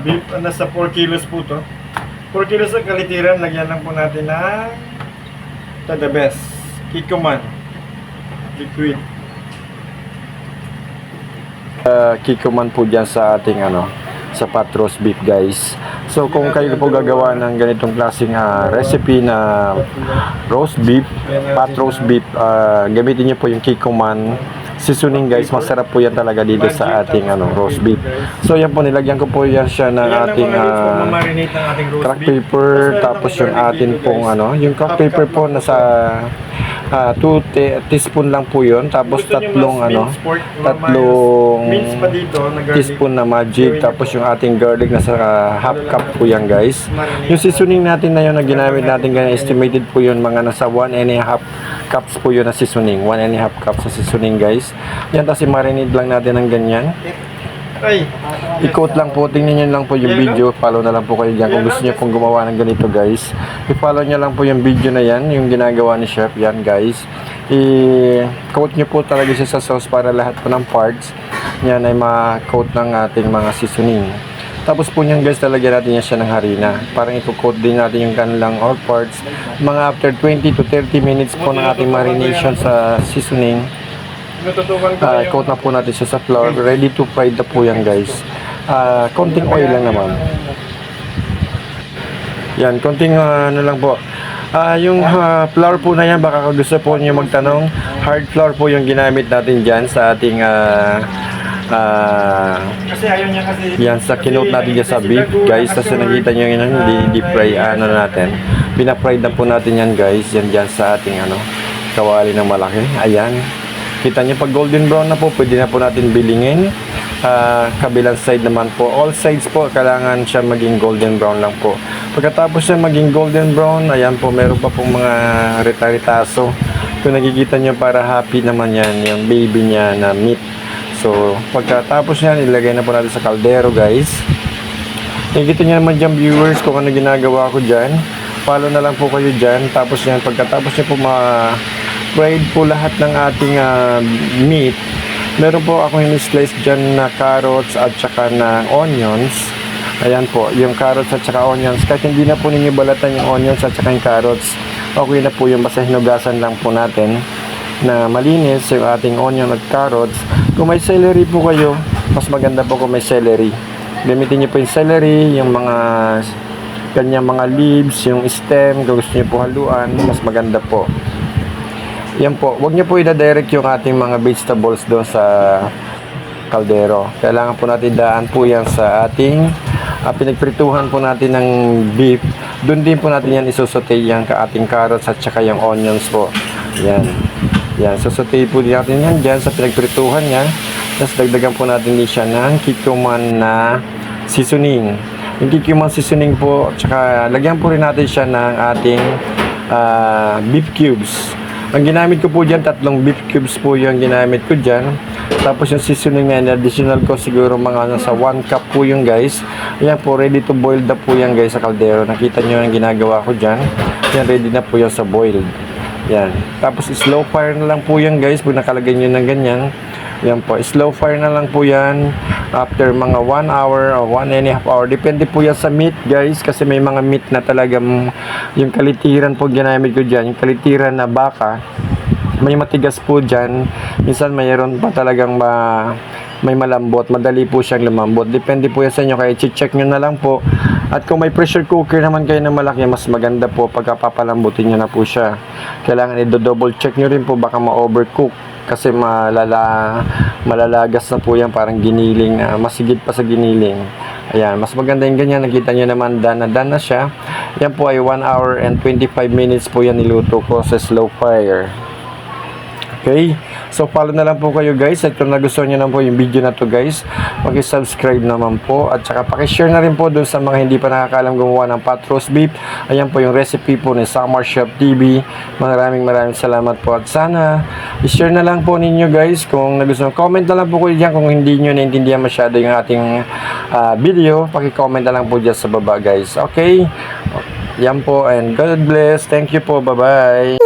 Beef, nasa 4 kilos po to. 4 kilos ang kalitiran, lagyan lang po natin ng to the best. Kikoman. Liquid. uh, kikuman po dyan sa ating ano sa patros beef guys so kung kayo po gagawa ng ganitong klaseng ah, recipe na roast beef patros beef ah, gamitin niyo po yung kikuman seasoning guys masarap po yan talaga dito sa ating ano roast beef. So yan po nilagyan ko po yan siya ng ating lods, ah, crack paper Tapos yung atin pong ano yung crack paper po nasa 2 teaspoon lang po yun. Tapos Gusto tatlong ano tatlong na teaspoon na magic. Tapos yung ating garlic nasa uh, half cup po yan guys. Yung seasoning natin na yun na ginamit natin ganyan estimated po yun mga nasa 1 and a half cups po yun na seasoning. 1 and a half cups sa seasoning guys yan tapos i-marinate lang natin ng ganyan Ay, i-quote lang po, tingnan nyo lang po yung video, follow na lang po kayo dyan kung gusto nyo pong gumawa ng ganito guys. I-follow nyo lang po yung video na yan, yung ginagawa ni Chef, yan guys. I-quote nyo po talaga siya sa sauce para lahat po ng parts yan ay ma-coat ng ating mga seasoning. Tapos po niyan guys, talagyan natin yan siya ng harina. Parang i-coat din natin yung kanilang all parts. Mga after 20 to 30 minutes po ng ating marination sa seasoning, ko Ah, coat na po natin siya sa flour. Ready to fry na po yan guys. Ah, konting oil lang naman. Yan, konting ah, ano lang po. Ah, yung ah, flour po na yan, baka gusto po niyo magtanong, hard flour po yung ginamit natin dyan sa ating niya kasi... yan sa kinote natin dyan sa beef guys kasi nakita nyo yun hindi deep fry ano natin pinafry na po natin yan guys yan dyan sa ating ano kawali ng malaki ayan kita nyo pag golden brown na po pwede na po natin bilingin Ah, kabilang side naman po all sides po kailangan siya maging golden brown lang po pagkatapos siya maging golden brown ayan po meron pa pong mga rita-ritaso kung nakikita nyo para happy naman yan yung baby niya na meat So, pagkatapos niyan, ilagay na po natin sa kaldero, guys. Nakikita niyo naman dyan, viewers, kung ano ginagawa ko dyan. Follow na lang po kayo dyan. Tapos yan, pagkatapos niyo po ma-fried po lahat ng ating ah, meat, meron po ako in-slice dyan na carrots at saka na onions. Ayan po, yung carrots at saka onions. Kahit hindi na po ninyo balatan yung onions at saka yung carrots, okay na po yung basta hinugasan lang po natin na malinis yung ating onion at carrots. Kung may celery po kayo, mas maganda po kung may celery. Gamitin niyo po yung celery, yung mga kanyang mga leaves, yung stem, kung gusto niyo po haluan, mas maganda po. Yan po, wag niyo po i-direct yung ating mga vegetables doon sa kaldero. Kailangan po natin daan po yan sa ating ah, pinagprituhan po natin ng beef. Doon din po natin yan isusote yung ating carrots at saka yung onions po. Yan. Yan, susote po din natin yan dyan sa pinagprituhan niya. Tapos dagdagan po natin din siya ng kikuman na seasoning. Yung kikuman seasoning po, tsaka lagyan po rin natin siya ng ating ah, beef cubes. Ang ginamit ko po dyan, tatlong beef cubes po yung ginamit ko dyan. Tapos yung seasoning na additional ko siguro mga nasa 1 cup po yung guys. Ayan po, ready to boil na po yan guys sa kaldero. Nakita nyo yung ginagawa ko dyan. Yan, ready na po yan sa boiled. Yan. Tapos slow fire na lang po yan guys pag nakalagay nyo ng ganyan. Yan po, slow fire na lang po yan after mga 1 hour or 1 and a half hour. Depende po yan sa meat guys kasi may mga meat na talagang yung kalitiran po ginamit ko dyan. Yung kalitiran na baka, may matigas po dyan. Minsan mayroon pa talagang ma, may malambot. Madali po siyang lumambot. Depende po yan sa inyo. Kaya check nyo na lang po. At kung may pressure cooker naman kayo na malaki, mas maganda po pagka papalambutin nyo na po siya. Kailangan i-double check nyo rin po baka ma-overcook. Kasi malala, malalagas na po yan. Parang giniling na. Masigit pa sa giniling. Ayan, mas maganda yung ganyan. Nakita nyo naman, dana dana siya. Yan po ay 1 hour and 25 minutes po yan niluto ko sa slow fire. Okay? So, follow na lang po kayo guys. At kung nagustuhan nyo na po yung video na to guys, subscribe naman po. At saka pakishare na rin po dun sa mga hindi pa nakakalam gumawa ng pot roast beef. Ayan po yung recipe po ni Summer Chef TV. Maraming maraming salamat po. At sana, i-share na lang po ninyo guys kung nagustuhan. Comment na lang po kayo dyan kung hindi nyo naintindihan masyado yung ating ah, video. Paki-comment na lang po dyan sa baba guys. Okay? Yan po and God bless. Thank you po. Bye-bye.